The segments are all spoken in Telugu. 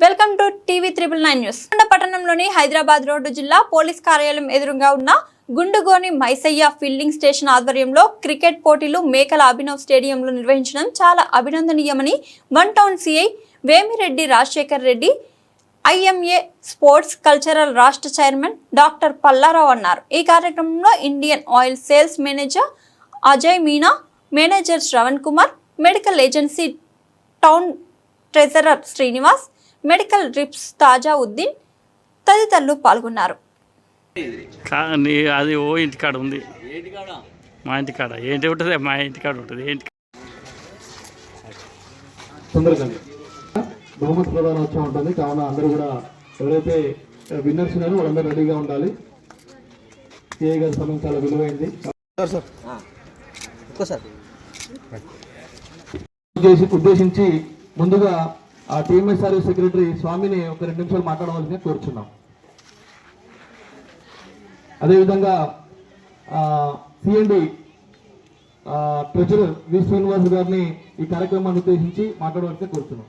Welcome to TV triple nine news. పట్టణంలోని హైదరాబాద్ రోడ్డు జిల్లా పోలీస్ కార్యాలయం ఎదురుగా ఉన్న గుండుగోని మైసయ్య ఫీల్డింగ్ స్టేషన్ ఆధ్వర్యంలో క్రికెట్ పోటీలు మేకల అభినవ్ స్టేడియంలో నిర్వహించడం చాలా అభినందనీయమని one town CI Vemireddy Rajasekhar Reddy IMA sports cultural రాష్ట్ర చైర్మన్ డాక్టర్ పల్లారావు అన్నారు. ఈ కార్యక్రమంలో Indian oil sales manager Ajay Meena manager Shravan Kumar medical agency town treasurer Srinivas medical reps Tajuddin తదితరులు పాల్గొన్నారు. అది ఓ ఇంటికాడ ఉంది. మా ఇంటికాడ. ఏంటి ఉంటుంది? మా ఇంటికాడ ఉంటుంది. ఏంటి? బహుమతి ప్రధానోత్సవం ఉంటుంది. కావున అందరూ కూడా ఎవరైతే విన్నర్స్ ఉన్నారో వాళ్ళందరూ రెడీగా ఉండాలి. సిఐ గారి సమయం చాలా విలువైంది. ఉద్దేశి- ఉద్దేశించి ముందుగా ఆ టీఎంఎస్ సర్వీస్ సెక్రటరీ స్వామిని ఒక రెండు నిమిషాలు మాట్లాడవలసిందిగా కోరుచున్నాం. అదేవిధంగా సిఎండి ట్రెజరర్ వి శ్రీనివాస్ గారిని ఈ కార్యక్రమాన్ని ఉద్దేశించి మాట్లాడవలసి కోరుతున్నాం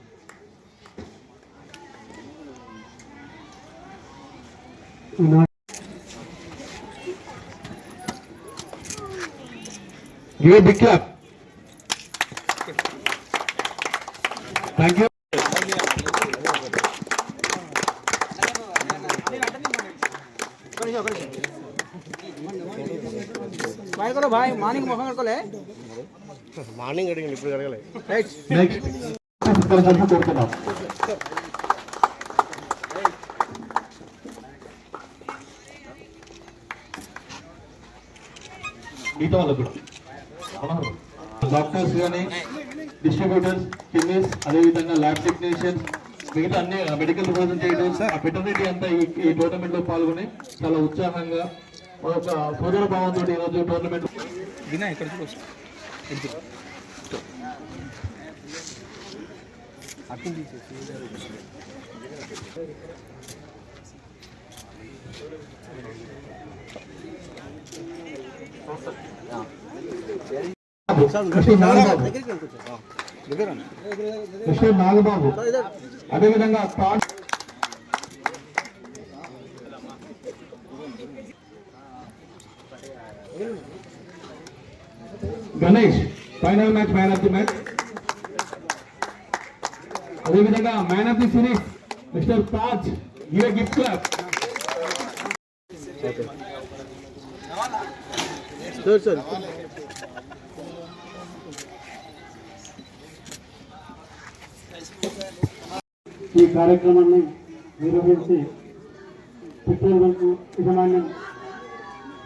ఏ బిక్యాప్ మార్నింగ్ మొహం కడుకోలే మార్నింగ్ అడిగింది ఇప్పుడు అడగలే రైట్ మిగతా వాళ్ళకు? డాక్టర్స్ కానీ డిస్ట్రిబ్యూటర్స్ కెమిస్ట్ అదేవిధంగా ల్యాబ్ టెక్నీషియన్స్ మిగతా అన్ని మెడికల్ రిప్రజెంటేటివ్స్ ఆ ఫెటర్నిటీ అంతా ఈ ఈ టోర్నమెంట్లో పాల్గొని చాలా ఉత్సాహంగా ఒక సోదర భావంతో ఈరోజు టోర్నమెంట్ వినా ఇక్కడ చూడు కృష్ణ నాగబాబు. దగ్గర కృష్ణ నాగబాబు. అదేవిధంగా Ganesh final match man of the match అదేవిధంగా man of the series mister Taj give gift club sir sir ఈ కార్యక్రమాన్ని నిర్వహించి పెట్రోల్ యజమాన్యం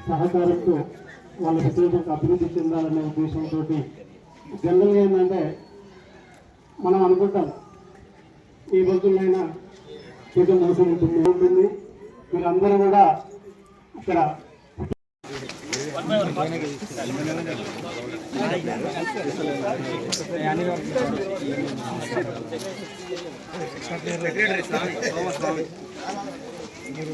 సహకారంతో వాళ్ళ పెట్రోల్ అభివృద్ధి చెందాలనే ఉద్దేశంతో జనరల్గా ఏంటంటే మనం అనుకుంటాం ఈ బంకులైనా కొంచెం మోసం ఉంటుంది ఉంటుంది. మీరందరూ కూడా ఇక్కడ మీరు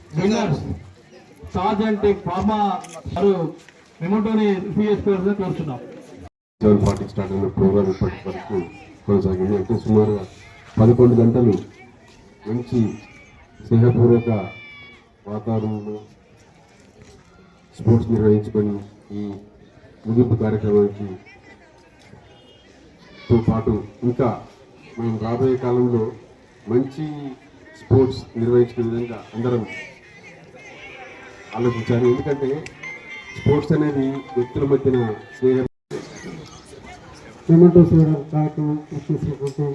winners Taj and tech pharma వారు రిమోటోని రిసీవ్ కోరుతున్నాం సెవెన్ ఫార్టీ స్టార్ట్ అయిన ప్రోగ్రామ్ ఇప్పటి వరకు కొనసాగింది. అంటే సుమారుగా పదకొండు గంటలు మంచి స్నేహపూర్వక వాతావరణంలో స్పోర్ట్స్ నిర్వహించుకొని ఈ ముగింపు కార్యక్రమానికి తో పాటు ఇంకా మనం రాబోయే కాలంలో మంచి స్పోర్ట్స్ నిర్వహించుకునే విధంగా అందరం ఆలోచించాను ఎందుకంటే స్పోర్ట్స్ అనేది వ్యక్తుల మధ్యన స్నేహం పేమెంట్ సేవల కార్యక్రమం చేసినటువంటి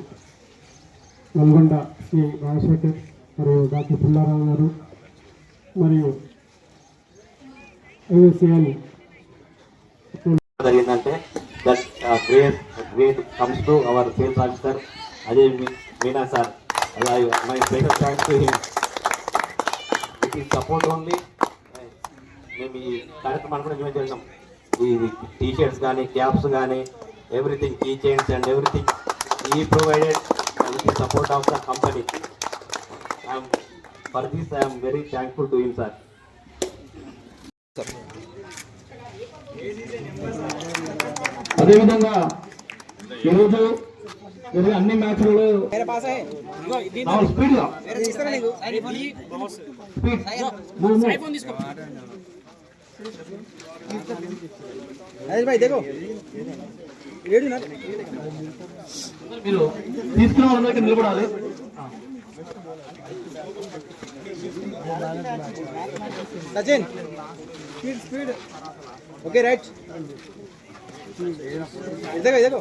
నల్గొండ శ్రీ రాజశేఖర్ మరియు డాక్టర్ పుల్లారావు గారు మరియు ఐఓసిఎల్ జరిగిందంటే that prayer uh, great comes to our sales officer Ajay Meena sir. I, my special thanks to him. With his support మేము ఈ కార్యక్రమాన్ని కూడా మేము చేసినాం. ఈ టీ కానీ క్యాప్స్ కానీ everything T chains and everything ఈ provided with support of the company I'm for this I'm very thankful to him sir అదేవిధంగా ఈరోజు అన్ని మ్యాచ్లలో స్పీడ్గా స్పీడ్ భాయ్ देखो మీరు తీసుకున్న వాళ్ళందరికీ నిలబడాలి. Sachin speed speed. Okay right. ఇదేగో ఇదేగో.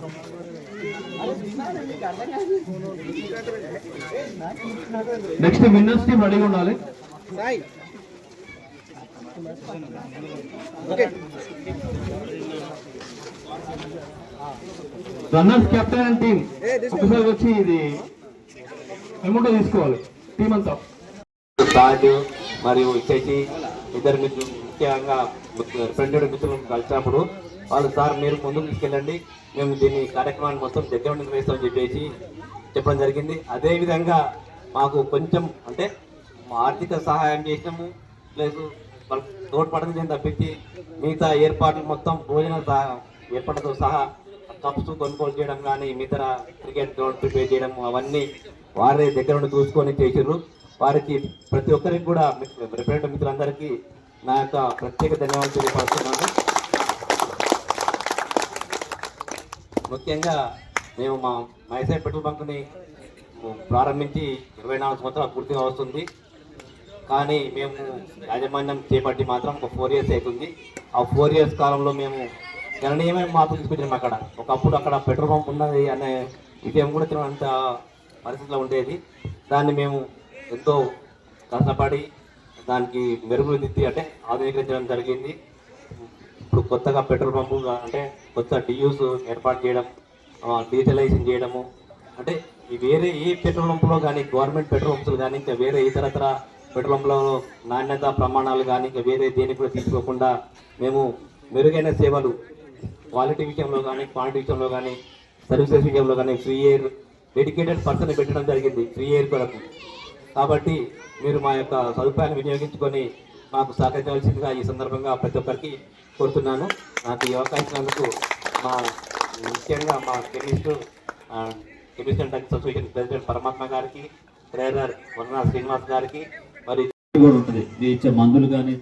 నెక్స్ట్ విన్నర్స్ టీం రెడీగా ఉండాలి. Sai. Runners captain and team A, తీసుకో. ఒకసారి వచ్చి ఇది అమౌంట్ తీసుకోవాలి. టీం అంతా. రాజు మరియు శశి ఇద్దరు మిత్రులు ముఖ్యంగా ఫ్రెండ్ మిత్రులను కలిసినప్పుడు వాళ్ళు సార్ మీరు ముందుకు తీసుకెళ్ళండి. మేము దీన్ని కార్యక్రమాన్ని మొత్తం దగ్గర నుండి వేస్తామని చెప్పేసి చెప్పడం జరిగింది. అదేవిధంగా మాకు కొంచెం అంటే ఆర్థిక సహాయం చేసినాము. ప్లస్ వాళ్ళకి తోడ్పడడం తప్పించి మిగతా ఏర్పాట్లు మొత్తం భోజన సహా ఏర్పాట్లతో సహా కప్స్ కొనుగోలు చేయడం కానీ మిగతా క్రికెట్ గ్రౌండ్ ప్రిపేర్ చేయడం అవన్నీ వారే దగ్గర నుండి చూసుకొని చేసిర్రు. వారికి ప్రతి ఒక్కరికి కూడా రిప్రజెంట్ మిత్రులందరికీ నా యొక్క ప్రత్యేక ధన్యవాదాలు తెలియపరుస్తున్నాను. ముఖ్యంగా మేము మా మైసైడ్ పెట్రోల్ బంక్ని ప్రారంభించి ఇరవై నాలుగు సంవత్సరాలు పూర్తిగా వస్తుంది. కానీ మేము యాజమాన్యం చేపట్టి మాత్రం ఒక ఫోర్ ఇయర్స్ అవుతుంది. ఆ ఫోర్ ఇయర్స్ కాలంలో మేము గణనీయమైన మార్పు తీసుకొచ్చాము అక్కడ. ఒకప్పుడు అక్కడ పెట్రోల్ పంప్ ఉన్నది అనే విషయం కూడా తినంత పరిస్థితిలో ఉండేది. దాన్ని మేము ఎంతో కష్టపడి దానికి మెరుగులు దిద్ది అంటే ఆధునీకరించడం జరిగింది. ఇప్పుడు కొత్తగా పెట్రోల్ పంపు అంటే కొత్త డియూస్ ఏర్పాటు చేయడం డీజిటలైజేషన్ చేయడము. అంటే వేరే ఏ పెట్రోల్ పంపులో కానీ గవర్నమెంట్ పెట్రోల్ పంప్స్ కానీ ఇంకా వేరే ఇతరత్ర పెట్రోలంలో నాణ్యత ప్రమాణాలు కానీ ఇంకా వేరే దేనికి కూడా తీసుకోకుండా మేము మెరుగైన సేవలు క్వాలిటీ విషయంలో కానీ క్వాంటిటీ విషయంలో కానీ సర్వీసెస్ విషయంలో కానీ ఫ్రీ ఎయిర్ డెడికేటెడ్ పర్సన్ పెట్టడం జరిగింది ఫ్రీ ఎయిర్ కొరకు. కాబట్టి మీరు మా యొక్క సదుపాయాన్ని వినియోగించుకొని మాకు సహకరించవలసిందిగా ఈ సందర్భంగా ప్రతి ఒక్కరికి కోరుతున్నాను. నాకు ఈ అవకాశం మా ముఖ్యంగా మా chemist chemist and association president Paramatma గారికి ట్రైనర్ వర్ణ శ్రీనివాస్ గారికి మరి కూడా ఉంటుంది. మీరు ఇచ్చే మందులు కానీ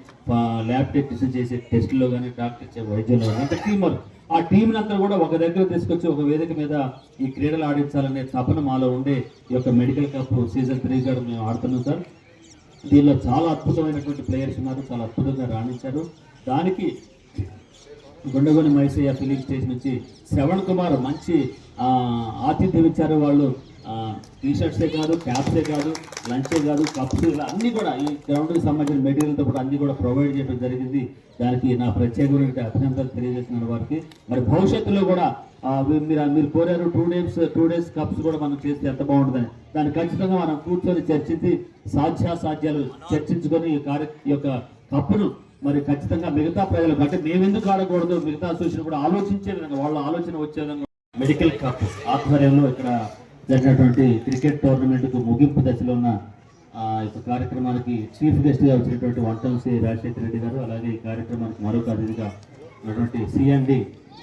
ల్యాబ్ టెక్నీషియన్ చేసే టెస్టుల్లో కానీ డాక్టర్ ఇచ్చే వైద్యంలో కానీ అంటే టీం వర్క్ ఆ టీంని అంతా కూడా ఒక దగ్గర తీసుకొచ్చి ఒక వేదిక మీద ఈ క్రీడలు ఆడించాలనే తపన మాలో ఉండే ఈ యొక్క మెడికల్ కప్ సీజన్ త్రీ కూడా మేము ఆడుతున్నాం సార్. దీనిలో చాలా అద్భుతమైనటువంటి ప్లేయర్స్ ఉన్నారు. చాలా అద్భుతంగా రాణించారు. దానికి గుండగొని మైసయ్య ఫిలిం స్టేషన్ నుంచి శ్రవణ్ కుమార్ మంచి ఆతిథ్యం ఇచ్చారు వాళ్ళు. టీ షర్ట్సే కాదు క్యాప్సే కాదు లంచే కాదు కప్స్ ఇలా అన్ని కూడా ఈ గ్రౌండ్కి సంబంధించిన మెటీరియల్తో కూడా అన్ని కూడా ప్రొవైడ్ చేయడం జరిగింది. దానికి నా ప్రత్యేకమైన అభినందనలు తెలియజేస్తున్నాను వారికి. మరి భవిష్యత్తులో కూడా మీరు మీరు కోరారు two days two days cups కూడా మనం చేస్తే ఎంత బాగుంటుందని. దాన్ని ఖచ్చితంగా మనం కూర్చొని చర్చించి సాధ్యాసాధ్యాలు చర్చించుకొని ఈ కార్య ఈ యొక్క కప్పును మరి ఖచ్చితంగా మిగతా ప్రజలకు అంటే మేము ఎందుకు ఆడకూడదు మిగతా అసోసియేషన్ కూడా ఆలోచించే విధంగా వాళ్ళ ఆలోచన వచ్చే విధంగా మెడికల్ కప్ ఆధ్వర్యంలో ఇక్కడ జరిగినటువంటి క్రికెట్ టోర్నమెంట్కు ముగింపు దశలో ఉన్న యొక్క కార్యక్రమానికి చీఫ్ గెస్ట్గా వచ్చినటువంటి వచ్చినటువంటి వంటంశి రాజశేఖర రెడ్డి గారు అలాగే ఈ కార్యక్రమానికి మరొక అతిథిగా ఉన్నటువంటి సిఎండి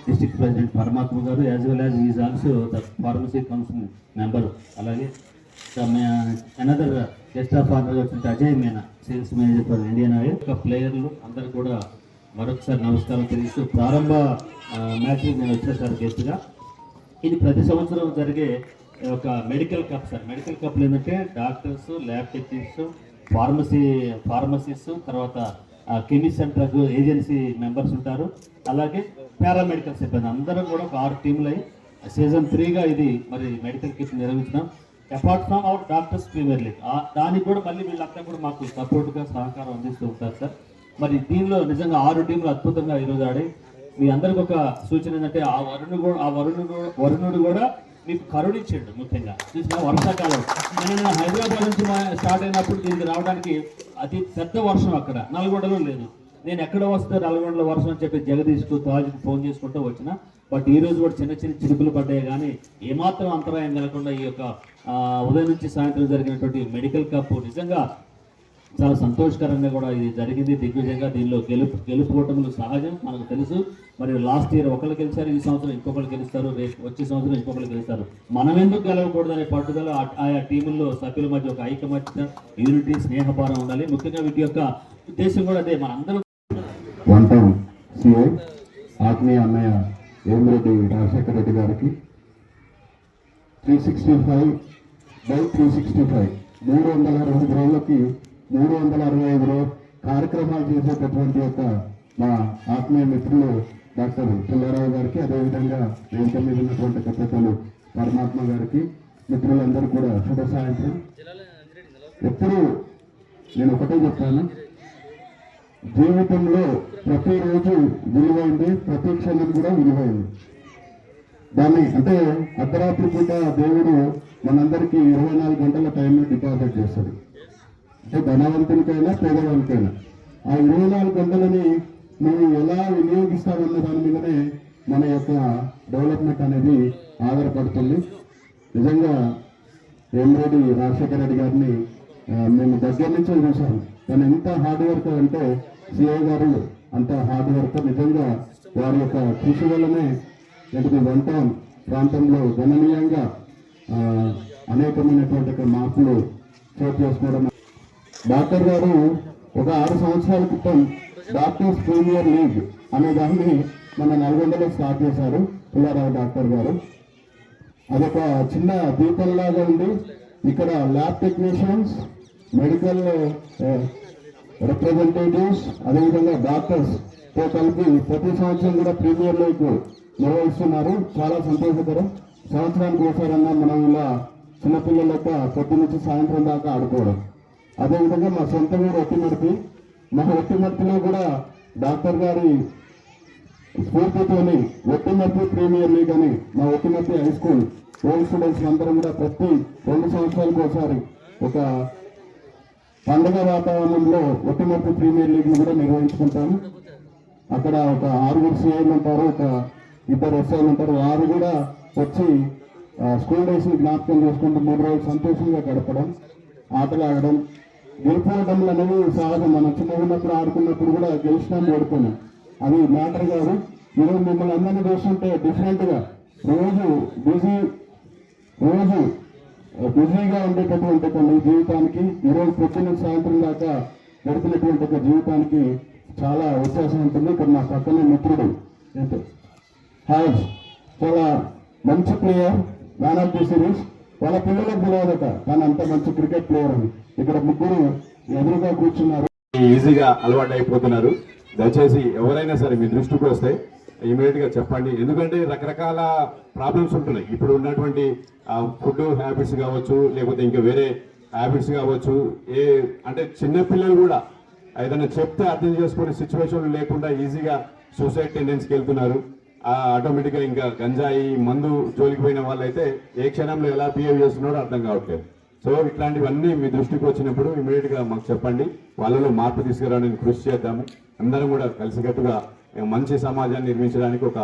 డిస్ట్రిక్ట్ ప్రెసిడెంట్ పరమాత్మ గారు as well as is also the pharmacy council member అలాగే అనదర్ గెస్ట్ ఆఫ్ ఆనర్గా వచ్చిన Ajay Meena sales manager for Indian oil ఒక ప్లేయర్లు అందరు కూడా మరొకసారి నమస్కారం తెలుస్తూ ప్రారంభ మ్యాచ్ నేను వచ్చేసారి గెస్ట్గా ఇది ప్రతి సంవత్సరం జరిగే ఒక మెడికల్ కప్ సార్ మెడికల్ కప్లు ఏంటంటే doctors lab technicians pharmacy pharmacist తర్వాత chemist and drug agency members ఉంటారు. అలాగే పారామెడికల్ సిబ్బంది. అందరం కూడా ఒక ఆరు టీంలు అయి సీజన్ త్రీగా ఇది మరి మెడికల్ కిట్ నిర్వహించడం apart from our doctors premier league దానికి కూడా మళ్ళీ వీళ్ళంతా కూడా మాకు సపోర్ట్గా సహకారం అందిస్తూ ఉంటారు సార్ మరి దీనిలో నిజంగా ఆరు టీంలు అద్భుతంగా ఈరోజు ఆడి మీ అందరికి ఒక సూచన ఏంటంటే ఆ వరుణుడు కూడా ఆ వరుణుడు వరుణుడు కూడా మీకు కరుణించండు ముఖ్యంగా. చూసిన వర్షాకాలం. నేను హైదరాబాద్ నుంచి స్టార్ట్ అయినప్పుడు దీనికి రావడానికి అతి పెద్ద వర్షం అక్కడ. నల్గొండలో లేదు. నేను ఎక్కడ వస్తే నల్గొండలో వర్షం అని చెప్పి జగదీష్కు తాజుకు ఫోన్ చేసుకుంటూ వచ్చిన. బట్ ఈ రోజు కూడా చిన్న చిన్న చిరుకులు పడ్డాయి కానీ ఏమాత్రం అంతరాయం కలగకుండా ఈ యొక్క ఉదయం నుంచి సాయంత్రం జరిగినటువంటి మెడికల్ కప్ నిజంగా చాలా సంతోషకరంగా కూడా ఇది జరిగింది. దిగ్విజయంగా దీనిలో గెలుపు గెలుపుకోవటములు సహజం మనకు తెలుసు. మరి లాస్ట్ ఇయర్ ఒకళ్ళు గెలిచారు ఈ సంవత్సరం ఇంకొకరు గెలుస్తారు. రేపు వచ్చే సంవత్సరం ఇంకొకరు గెలుస్తారు. మనం ఎందుకు గెలవకూడదు అనే పట్టుదల ఆయా టీముల్లో సభ్యుల మధ్య ఒక ఐకమత్య యూనిటీ స్నేహభారం ఉండాలి. ముఖ్యంగా వీటి యొక్క ఉద్దేశం కూడా అదే. మన అందరం వన్ టౌన్ సిఐ ఆత్మీయ అన్నయ్య వేమిరెడ్డి రాజశేఖర రెడ్డి గారికి. Three sixty five by three sixty five మూడు వందల రెండు రోజులకి మూడు వందల అరవై ఐదులో కార్యక్రమాలు చేసేటటువంటి యొక్క మా ఆత్మీయ మిత్రులు డాక్టర్ పుల్లారావు గారికి అదేవిధంగా వేదిక మీద ఉన్నటువంటి పెద్దలు పరమాత్మ గారికి మిత్రులందరూ కూడా శుభ సాయంత్రం. ఎప్పుడు నేను ఒకటే చెప్తాను. జీవితంలో ప్రతిరోజు విలువైంది ప్రతి క్షణం కూడా విలువైంది. దాన్ని అంటే అర్ధరాత్రి పూట దేవుడు మనందరికీ ఇరవై నాలుగు గంటల టైంలో డిపాజిట్ చేస్తాడు. అంటే ధనవంతునికైనా పేదవానికైనా. ఆ ఇరవై నాలుగు గంటలని మనం ఎలా వినియోగిస్తామన్న దాని మీదనే మన యొక్క డెవలప్మెంట్ అనేది ఆధారపడుతుంది. నిజంగా ఎంరెడ్డి రాజశేఖర రెడ్డి గారిని మేము దగ్గర నుంచి చూసాం తను ఎంత హార్డ్ వర్క్ అంటే సిఐ గారు అంత హార్డ్ వర్క్ నిజంగా వారి యొక్క కృషి వల్లనే నేటికి వన్ టౌన్ ప్రాంతంలో గణనీయంగా అనేకమైనటువంటి మార్పులు చోటు చేసుకోవడం డాక్టర్ గారు ఒక ఆరు సంవత్సరాల క్రితం డాక్టర్స్ ప్రీమియర్ లీగ్ అనే దాన్ని మన నల్గొండలో స్టార్ట్ చేశారు పుల్లారావు డాక్టర్ గారు. అదొక చిన్న దీపంలాగా ఉంది. ఇక్కడ ల్యాబ్ టెక్నీషియన్స్ మెడికల్ రిప్రజెంటేటివ్స్ అదేవిధంగా డాక్టర్స్తో కలిపి ప్రతి సంవత్సరం కూడా ప్రీమియర్ లీగ్ నిర్వహిస్తున్నారు. చాలా సంతోషకరం. సంవత్సరానికి ఒకసారన్నా మనం ఇలా చిన్నపిల్లల యొక్క పొద్దు నుంచి సాయంత్రం దాకా ఆడుకోవడం. అదేవిధంగా మా సొంత ఊరు ఒట్టిమర్తి మా ఒట్టిమర్తిలో కూడా డాక్టర్ గారి స్ఫూర్తితోని ఒట్టిమర్తి ప్రీమియర్ లీగ్ అని మా Ottimarthi high school. Old students అందరం కూడా ప్రతి రెండు సంవత్సరాలకు ఒకసారి ఒక పండుగ వాతావరణంలో ఒట్టిమర్తి ప్రీమియర్ లీగ్ కూడా నిర్వహించుకుంటాము అక్కడ ఒక ఆరుగురు సీఐలు ఉంటారు ఒక ఇద్దరు ఎస్ఐలు ఉంటారు. వారు కూడా వచ్చి స్కూల్ డేస్ని జ్ఞాపకం చేసుకుంటూ మూడు రోజులు సంతోషంగా గడపడం ఆటలు ఆడడం గెలుపోవడంలు అనేవి సహజం మనం చిన్న ఉన్నప్పుడు ఆడుకున్నప్పుడు కూడా గెలిచినాం ఓడిపోయినాం. అది మ్యాటర్ కాదు. ఈరోజు మిమ్మల్ని అందరినీ చూస్తుంటే డిఫరెంట్గా రోజు బిజీ రోజు బిజీగా ఉండేటటువంటి కొన్ని జీవితానికి ఈరోజు పొద్దున్న సాయంత్రం దాకా గడిపినటువంటి ఒక జీవితానికి చాలా వ్యత్యాసం ఉంటుంది. ఇక్కడ నా పక్కనే మిత్రుడు ఏంటో? హాయ్. చాలా మంచి player man of the series. వాళ్ళ పిల్లలకు తెలియదట. తను అంత మంచి క్రికెట్ ప్లేయర్ అని. ఇక్కడ ముగ్గురు ఎదురుగా కూర్చున్నారు. ఈజీగా అలవాటు అయిపోతున్నారు దయచేసి ఎవరైనా సరే మీ దృష్టికి వస్తే ఇమీడియట్గా చెప్పండి. ఎందుకంటే రకరకాల ప్రాబ్లమ్స్ ఉంటున్నాయి. ఇప్పుడు ఉన్నటువంటి ఫుడ్ హ్యాబిట్స్ కావచ్చు లేకపోతే ఇంకా వేరే హ్యాబిట్స్ కావచ్చు ఏ అంటే చిన్న పిల్లలు కూడా ఏదైనా చెప్తే అర్థం చేసుకునే సిచ్యువేషన్ లేకుండా ఈజీగా సూసైడ్ టెండెన్స్కి వెళ్తున్నారు. ఆటోమేటిక్గా ఇంకా గంజాయి మందు జోలికి పోయిన వాళ్ళైతే ఏ క్షణంలో ఎలా బిహేవ్ చేస్తున్నారో అర్థం కావట్లేదు. సో ఇట్లాంటివన్నీ మీ దృష్టికి వచ్చినప్పుడు ఇమీడియట్గా మాకు చెప్పండి. వాళ్ళలో మార్పు తీసుకురావడానికి కృషి చేద్దాము. అందరం కూడా కలిసికట్టుగా మంచి సమాజాన్ని నిర్మించడానికి ఒక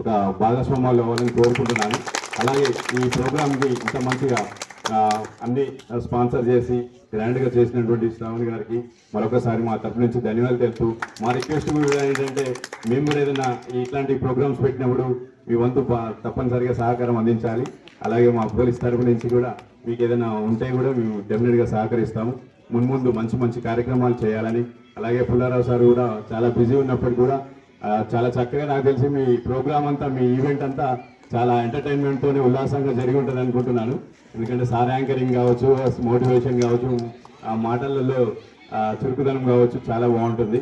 ఒక భాగస్వామ్యాలు అవ్వాలని కోరుకుంటున్నాను. అలాగే ఈ ప్రోగ్రామ్కి ఇంత మంచిగా అన్ని స్పాన్సర్ చేసి గ్రాండ్గా చేసినటువంటి శ్రావణ్ గారికి మరొకసారి మా తరపు నుంచి ధన్యవాదాలు తెలుపుతూ మా రిక్వెస్ట్ కూడా ఏంటంటే మేము కూడా ఏదైనా ఇట్లాంటి ప్రోగ్రామ్స్ పెట్టినప్పుడు మీ వంతు తప్పనిసరిగా సహకారం అందించాలి. అలాగే మా పోలీస్ తరపు నుంచి కూడా మీకు ఏదైనా ఉంటే కూడా మేము డెఫినెట్గా సహకరిస్తాము మున్ముందు మంచి మంచి కార్యక్రమాలు చేయాలని. అలాగే పుల్లారావు సార్ కూడా చాలా బిజీ ఉన్నప్పటికీ కూడా చాలా చక్కగా నాకు తెలిసి మీ ప్రోగ్రామ్ అంతా మీ ఈవెంట్ అంతా చాలా ఎంటర్టైన్మెంట్తోనే ఉల్లాసంగా జరిగి ఉంటుంది అనుకుంటున్నాను. ఎందుకంటే సార్ యాంకరింగ్ కావచ్చు మోటివేషన్ కావచ్చు ఆ మాటలలో చురుకుదనం కావచ్చు చాలా బాగుంటుంది.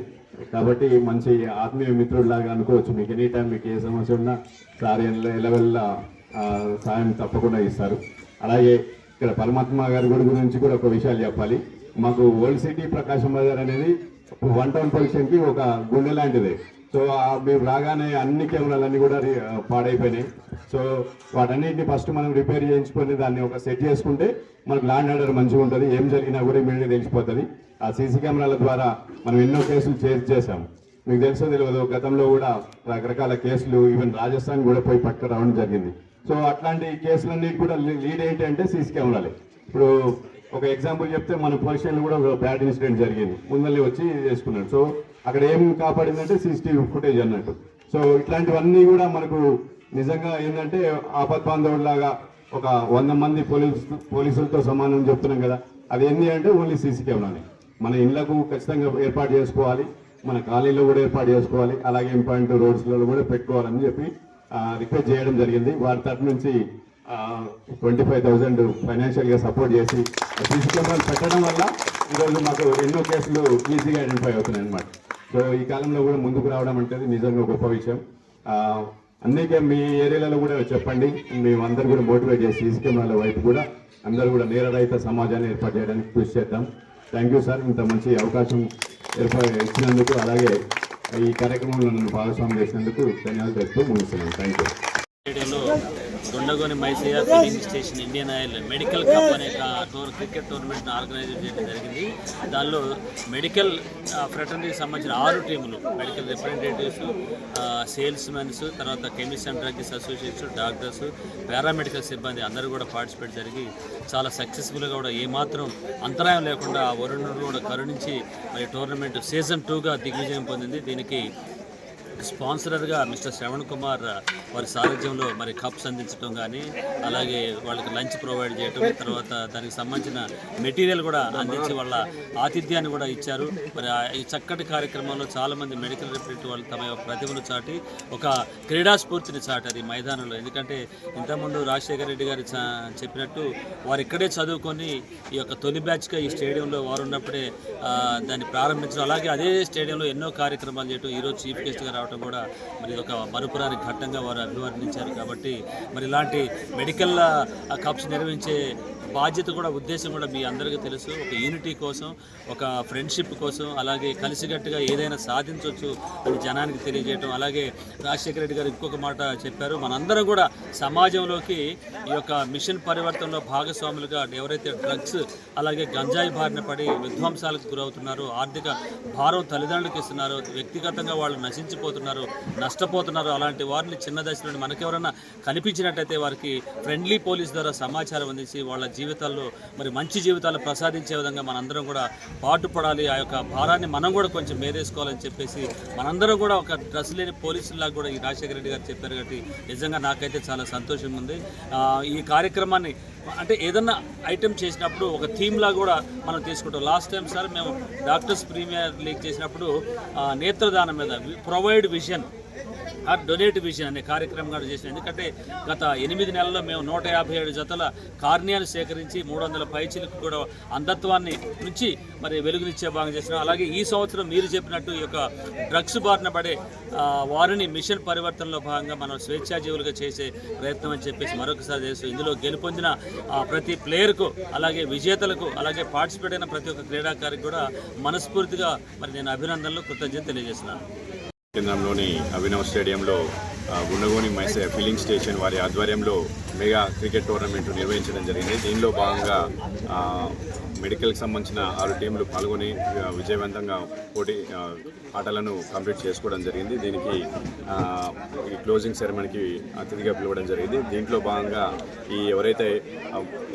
కాబట్టి మంచి ఆత్మీయ మిత్రుడిలాగా అనుకోవచ్చు. మీకు ఎనీ టైం మీకు ఏ సమస్య ఉన్నా సార్ ఎలవెల్ల సాయం తప్పకుండా ఇస్తారు. అలాగే ఇక్కడ పరమాత్మ గారి గుడి గురించి కూడా ఒక విషయాలు చెప్పాలి. మాకు ఓల్డ్ సిటీ ప్రకాశం బజార్ అనేది వన్ టౌన్ పొజిషన్ ఒక గుండె లాంటిది. సో మేము రాగానే అన్ని కెమెరాలన్నీ కూడా పాడైపోయినాయి. సో వాటన్నిటిని ఫస్ట్ మనం రిపేర్ చేయించుకొని దాన్ని ఒక సెట్ చేసుకుంటే మనకు ల్యాండ్ ఆర్డర్ మంచిగా ఉంటుంది. ఏం జరిగినా కూడా ఇమీడియట్గా తెలిసిపోతుంది. ఆ సీసీ కెమెరాల ద్వారా మనం ఎన్నో కేసులు చేసి చేసాం మీకు తెలుసో తెలియదు గతంలో కూడా రకరకాల కేసులు ఈవెన్ రాజస్థాన్ కూడా పోయి పట్టుకురావడం జరిగింది. సో అట్లాంటి కేసులన్నిటి కూడా లీడ్ ఏంటంటే సీసీ కెమెరాలే. ఇప్పుడు ఒక ఎగ్జాంపుల్ చెప్తే మన పొజిషన్లో కూడా ఒక బ్యాడ్ ఇన్సిడెంట్ జరిగింది. ముందల్ని వచ్చి చేసుకున్నాడు. సో అక్కడ ఏం కాపాడిందంటే సీసీటీవీ ఫుటేజ్ అన్నట్టు. సో ఇట్లాంటివన్నీ కూడా మనకు నిజంగా ఏంటంటే ఆపద్బాంధవుడిలాగా ఒక వంద మంది పోలీసు పోలీసులతో సమానం చెప్తున్నాం కదా. అది ఏంటి అంటే ఓన్లీ సీసీ కెమెరాని మన ఇళ్ళకు ఖచ్చితంగా ఏర్పాటు చేసుకోవాలి. మన కాలనీలో కూడా ఏర్పాటు చేసుకోవాలి. అలాగే ఇంపార్టెంట్ రోడ్స్లలో కూడా పెట్టుకోవాలని చెప్పి రిక్వెస్ట్ చేయడం జరిగింది. వారి తరఫు నుంచి ట్వంటీ ఫైవ్ థౌజండ్ ఫైనాన్షియల్గా సపోర్ట్ చేసి సీసీ కెమెరాలు పెట్టడం వల్ల ఈరోజు మాకు ఎన్నో కేసులు ఈజీగా ఐడెంటిఫై అవుతున్నాయి అనమాట సో ఈ కాలంలో కూడా ముందుకు రావడం అంటే నిజంగా గొప్ప విషయం. అందుకే మీ ఏరియాలలో కూడా చెప్పండి. మేమందరూ కూడా మోటివేట్ చేసి సీసీ వైపు కూడా అందరూ కూడా నేర నేరరహిత సమాజాన్ని ఏర్పాటు చేయడానికి కృషి చేద్దాం. థ్యాంక్ యూ సార్ ఇంత మంచి అవకాశం ఏర్పాటు ఇచ్చినందుకు అలాగే ఈ కార్యక్రమంలో నన్ను భాగస్వామ్యం చేసినందుకు ధన్యవాదాలు చెప్తూ ముగిస్తున్నాను. Thank you Dondagoni Maisaiah filling station Indian oil medical cup అనే టోర్ క్రికెట్ టోర్నమెంట్ను ఆర్గనైజ్ చేయడం జరిగింది. దానిలో మెడికల్ ఫ్రెటర్నీకి సంబంధించిన ఆరు టీములు మెడికల్ రిప్రజెంటేటివ్స్ సేల్స్ మెన్స్ తర్వాత chemist and drugs associates doctors paramedical సిబ్బంది అందరూ కూడా పార్టిసిపేట్ జరిగి చాలా సక్సెస్ఫుల్గా కూడా ఏమాత్రం అంతరాయం లేకుండా ఆ వరుణుడు కూడా కరుణించి మరి టోర్నమెంట్ సీజన్ టూగా దిగ్విజయం పొందింది. దీనికి స్పాన్సరర్గా మిస్టర్ శ్రవణ్ కుమార్ వారి సారథ్యంలో మరి కప్స్ అందించడం కానీ అలాగే వాళ్ళకి లంచ్ ప్రొవైడ్ చేయటం తర్వాత దానికి సంబంధించిన మెటీరియల్ కూడా అందించి వాళ్ళ ఆతిథ్యాన్ని కూడా ఇచ్చారు. మరి ఈ చక్కటి కార్యక్రమంలో చాలామంది మెడికల్ రిప్రజెంటేటివ్ వాళ్ళు తమ యొక్క ప్రతిభను చాటి ఒక క్రీడా స్ఫూర్తిని చాటారు ఈ మైదానంలో. ఎందుకంటే ఇంతకుముందు రాజశేఖర రెడ్డి గారు చెప్పినట్టు వారు ఇక్కడే చదువుకొని ఈ యొక్క తొలి బ్యాచ్గా ఈ స్టేడియంలో వారు ఉన్నప్పుడే దాన్ని ప్రారంభించడం అలాగే అదే స్టేడియంలో ఎన్నో కార్యక్రమాలు చేయటం ఈరోజు చీఫ్ గెస్ట్గా రావడం కూడా మరి ఇది ఒక మరుపురాని ఘట్టంగా వారు అభివర్ణించారు. కాబట్టి మరి ఇలాంటి మెడికల్ ఆ, కప్స్ నిర్వహించే బాధ్యత కూడా ఉద్దేశం కూడా మీ అందరికీ తెలుసు. ఒక యూనిటీ కోసం ఒక ఫ్రెండ్షిప్ కోసం అలాగే కలిసికట్టుగా ఏదైనా సాధించవచ్చు అని జనానికి తెలియజేయటం. అలాగే రాజశేఖర రెడ్డి గారు ఇంకొక మాట చెప్పారు. మనందరం కూడా సమాజంలోకి ఈ యొక్క మిషన్ పరివర్తనలో భాగస్వాములుగా ఎవరైతే డ్రగ్స్ అలాగే గంజాయి బారిన పడి విధ్వంసాలకు గురవుతున్నారో ఆర్థిక భారం తల్లిదండ్రులకు ఇస్తున్నారో వ్యక్తిగతంగా వాళ్ళు నశించిపోతున్నారు నష్టపోతున్నారు అలాంటి వారిని చిన్న దశ నుండి మనకెవరన్నా కనిపించినట్టయితే వారికి ఫ్రెండ్లీ పోలీస్ ద్వారా సమాచారం అందించి వాళ్ళ జీవితాల్లో మరి మంచి జీవితాలు ప్రసాదించే విధంగా మనందరం కూడా పాటుపడాలి. ఆ యొక్క భారాన్ని మనం కూడా కొంచెం మేరేసుకోవాలని చెప్పేసి మనందరం కూడా ఒక డ్రెస్ లేని పోలీసులాగా కూడా ఈ రాజశేఖర రెడ్డి గారు చెప్పారు కాబట్టి నిజంగా నాకైతే చాలా సంతోషంగా ఉంది. ఈ కార్యక్రమాన్ని అంటే ఏదన్నా ఐటెం చేసినప్పుడు ఒక థీమ్లా కూడా మనం తీసుకుంటాం. లాస్ట్ టైం సార్ మేము డాక్టర్స్ ప్రీమియర్ లీగ్ చేసినప్పుడు నేత్రదానం మీద ప్రొవైడ్ విజన్ ఆ డొనేట్ మిషన్ అనే కార్యక్రమం కూడా చేసిన ఎందుకంటే గత ఎనిమిది నెలల్లో మేము నూట యాభై ఏడు జతల కార్నియాలు సేకరించి మూడు వందల పైచీలకు కూడా అంధత్వాన్ని నుంచి మరి వెలుగునిచ్చే భాగం చేసినాం అలాగే ఈ సంవత్సరం మీరు చెప్పినట్టు ఈ యొక్క డ్రగ్స్ బారిన పడే వారిని మిషన్ పరివర్తనలో భాగంగా మనం స్వేచ్ఛాజీవులుగా చేసే ప్రయత్నం అని చెప్పేసి మరొకసారి చేస్తూ ఇందులో గెలుపొందిన ప్రతి ప్లేయర్కు అలాగే విజేతలకు అలాగే పార్టిసిపేట్ అయిన ప్రతి ఒక్క క్రీడాకారికి కూడా మనస్ఫూర్తిగా మరి నేను అభినందనలు కృతజ్ఞత తెలియజేస్తున్నాను. కేంద్రంలోని అభినవ్ స్టేడియంలో గుండగోని మైసే ఫిల్లింగ్ స్టేషన్ వారి ఆధ్వర్యంలో మెగా క్రికెట్ టోర్నమెంట్ నిర్వహించడం జరిగింది. దీనిలో భాగంగా మెడికల్కి సంబంధించిన ఆరు టీంలు పాల్గొని విజయవంతంగా పోటీ ఆటలను కంప్లీట్ చేసుకోవడం జరిగింది. దీనికి ఈ క్లోజింగ్ సెరమనీకి అతిథిగా పిలవడం జరిగింది. దీంట్లో భాగంగా ఈ ఎవరైతే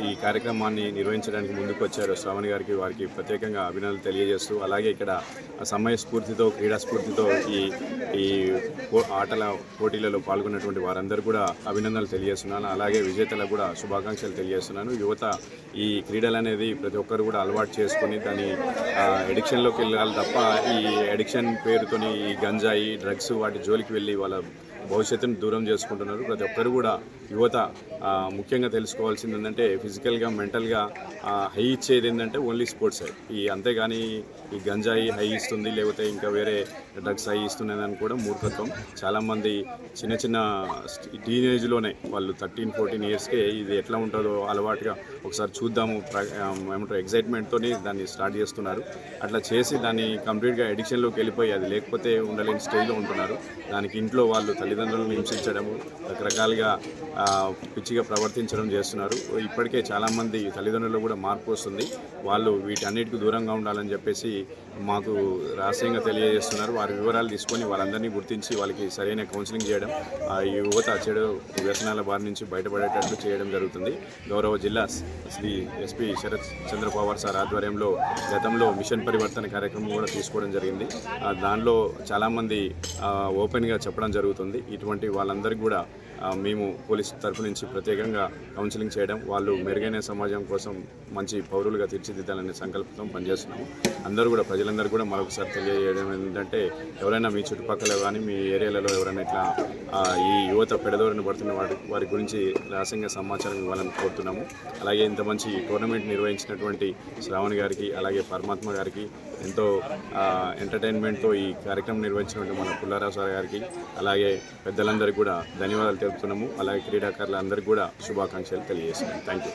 ఈ కార్యక్రమాన్ని నిర్వహించడానికి ముందుకు వచ్చారో శ్రవణ్ గారికి వారికి ప్రత్యేకంగా అభినందనలు తెలియజేస్తూ అలాగే ఇక్కడ సమయ స్ఫూర్తితో క్రీడా స్ఫూర్తితో ఈ ఈ పో- ఆటల పోటీలలో పాల్గొన్నటువంటి వారందరూ కూడా అభినందనలు తెలియజేస్తున్నాను. అలాగే విజేతలకు కూడా శుభాకాంక్షలు తెలియజేస్తున్నాను. యువత ఈ క్రీడలు అనేది ప్రతి ఒక్కరు కూడా అలవాటు చేసుకొని దాని ఎడిక్షన్లోకి వెళ్ళాలి తప్ప ఈ ఎడిక్షన్ పేరుతోని ఈ గంజాయి డ్రగ్స్ వాటి జోలికి వెళ్ళి వాళ్ళ భవిష్యత్తును దూరం చేసుకుంటున్నారు. ప్రతి ఒక్కరు కూడా యువత ముఖ్యంగా తెలుసుకోవాల్సింది ఏంటంటే ఫిజికల్గా మెంటల్గా హై ఇచ్చేది ఏంటంటే ఓన్లీ స్పోర్ట్స్ ఈ అంతేగాని ఈ గంజాయి హై ఇస్తుంది లేకపోతే ఇంకా వేరే డ్రగ్స్ హై ఇస్తున్నాయని కూడా మూర్ఖత్వం. చాలామంది చిన్న చిన్న టీనేజ్లోనే వాళ్ళు థర్టీన్ ఫోర్టీన్ ఇయర్స్కే ఇది ఎట్లా ఉంటుందో అలవాటుగా ఒకసారి చూద్దాము. ప్ర- ఏమంటారు ఎగ్జైట్మెంట్తోని దాన్ని స్టార్ట్ చేస్తున్నారు. అట్లా చేసి దాన్ని కంప్లీట్గా ఎడిక్షన్లోకి వెళ్ళిపోయి అది లేకపోతే ఉండలేని స్టేజ్లో ఉంటున్నారు. దానికి ఇంట్లో వాళ్ళు తల్లిదండ్రులను హింసించడము రకరకాలుగా పిచ్చిగా ప్రవర్తించడం చేస్తున్నారు. ఇప్పటికే చాలామంది తల్లిదండ్రులు కూడా మార్పు వస్తుంది. వాళ్ళు వీటన్నిటికి దూరంగా ఉండాలని చెప్పేసి మాకు రహస్యంగా తెలియజేస్తున్నారు. వారి వివరాలు తీసుకొని వాళ్ళందరినీ గుర్తించి వాళ్ళకి సరైన కౌన్సిలింగ్ చేయడం ఈ యువత చెడు వ్యసనాల బారి నుంచి బయటపడేటట్లు చేయడం జరుగుతుంది. గౌరవ జిల్లా శ్రీ ఎస్పీ శరత్ చంద్ర పవార్ సార్ ఆధ్వర్యంలో గతంలో మిషన్ పరివర్తన కార్యక్రమం కూడా తీసుకోవడం జరిగింది. దానిలో చాలామంది ఓపెన్గా చెప్పడం జరుగుతుంది. ఇటువంటి వాళ్ళందరికీ కూడా మేము పోలీస్ తరఫు నుంచి ప్రత్యేకంగా కౌన్సిలింగ్ చేయడం వాళ్ళు మెరుగైన సమాజం కోసం మంచి పౌరులుగా తీర్చిదిద్దాలనే సంకల్పంతో పనిచేస్తున్నాము. అందరూ కూడా ప్రజలందరూ కూడా మరొకసారి తెలియజేయడం ఏంటంటే ఎవరైనా మీ చుట్టుపక్కల కానీ మీ ఏరియాలలో ఎవరైనా ఇట్లా ఈ యువత పెడదోరని పడుతున్న వారి వారి గురించి రహస్యంగా సమాచారం ఇవ్వాలని కోరుతున్నాము. అలాగే ఇంత మంచి టోర్నమెంట్ నిర్వహించినటువంటి శ్రావణ్ గారికి అలాగే పరమాత్మ గారికి ఎంతో ఎంటర్టైన్మెంట్తో ఈ కార్యక్రమం నిర్వహించినటువంటి మన పుల్లారావు సార్ గారికి అలాగే పెద్దలందరికీ కూడా ధన్యవాదాలు తెలుపుతున్నాము. అలాగే క్రీడాకారులందరికీ కూడా శుభాకాంక్షలు తెలియజేస్తున్నాం థ్యాంక్ యూ